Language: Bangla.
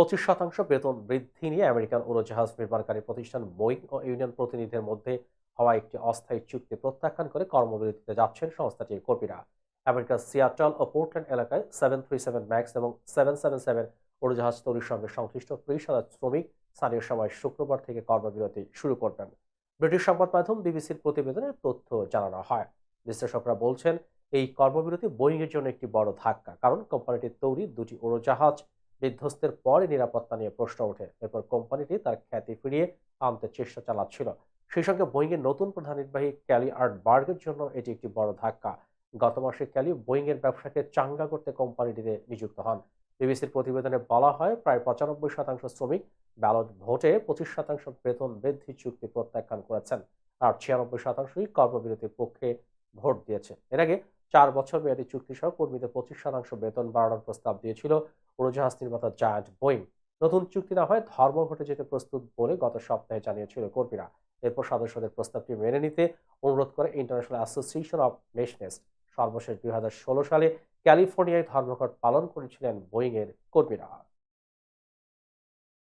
পঁচিশ শতাংশ বেতন বৃদ্ধি নিয়ে আমেরিকান উড়োজাহাজ নির্মাণকারী প্রতিষ্ঠান বোয়িং ও ইউনিয়ন প্রতিনিধিদের মধ্যে হওয়া একটি অস্থায়ী চুক্তি প্রত্যাখ্যান করে কর্মবিরতিতে যাচ্ছেন সংস্থাটির কর্মীরা। আমেরিকার সিয়াটল ও পোর্টল্যান্ড এলাকায় সেভেন থ্রি সেভেন ম্যাক্স এবং সেভেন সেভেন সেভেন উড়োজাহাজ তৈরির সঙ্গে সংশ্লিষ্ট ত্রিশ হাজার শ্রমিক স্থানীয় সময় শুক্রবার থেকে কর্মবিরতি শুরু করবেন। ব্রিটিশ সংবাদ মাধ্যম বিবিসির প্রতিবেদনে তথ্য জানানো হয়। বিশ্লেষকরা বলছেন, এই কর্মবিরতি বোয়িংয়ের জন্য একটি বড় ধাক্কা, কারণ কোম্পানিটির তৈরি দুটি উড়োজাহাজ বিধ্বস্তের পরে নিরাপত্তা নিয়ে প্রশ্ন ওঠে। এরপর কোম্পানিটি তার খ্যাতি ফিরিয়ে আনতে চেষ্টা চালাচ্ছিল। সেই সঙ্গে বোয়িংয়ের নতুন প্রধান নির্বাহী ক্যালি আর্ট বার্গের জন্য এটি একটি বড় ধাক্কা। গত মাসে ক্যালি বোয়িংয়ের ব্যবসাকে চাঙ্গা করতে কোম্পানিটিতে নিযুক্ত হন। বিবিসির প্রতিবেদনে বলা হয়, প্রায় পঁচানব্বই শতাংশ শ্রমিক ব্যালট ভোটে পঁচিশ শতাংশ বেতন বৃদ্ধি চুক্তি প্রত্যাখ্যান করেছেন। আর ছিয়ানব্বই শতাংশই কর্মবিরতির পক্ষে ভোট দিয়েছে। এর আগে চার বছর মেয়াদী চুক্তি সহ কর্মীদের পঁচিশ শতাংশ বেতন বাড়ানোর প্রস্তাব দিয়েছিল উড়োজাহাজ নির্মাতা জায়ান্ট বোয়িং। নতুন চুক্তি না হয় ধর্মঘটে যেতে প্রস্তুত বলে গত সপ্তাহে জানিয়েছিল কর্মীরা। এরপর সদস্যদের প্রস্তাবটি মেনে নিতে অনুরোধ করে ইন্টারন্যাশনাল অ্যাসোসিয়েশন অব নেশনেস, সর্বশেষ দুই হাজার ষোলো সালে ক্যালিফোর্নিয়ায় ধর্মঘট পালন করেছিলেন বোয়িংয়ের কর্মীরা।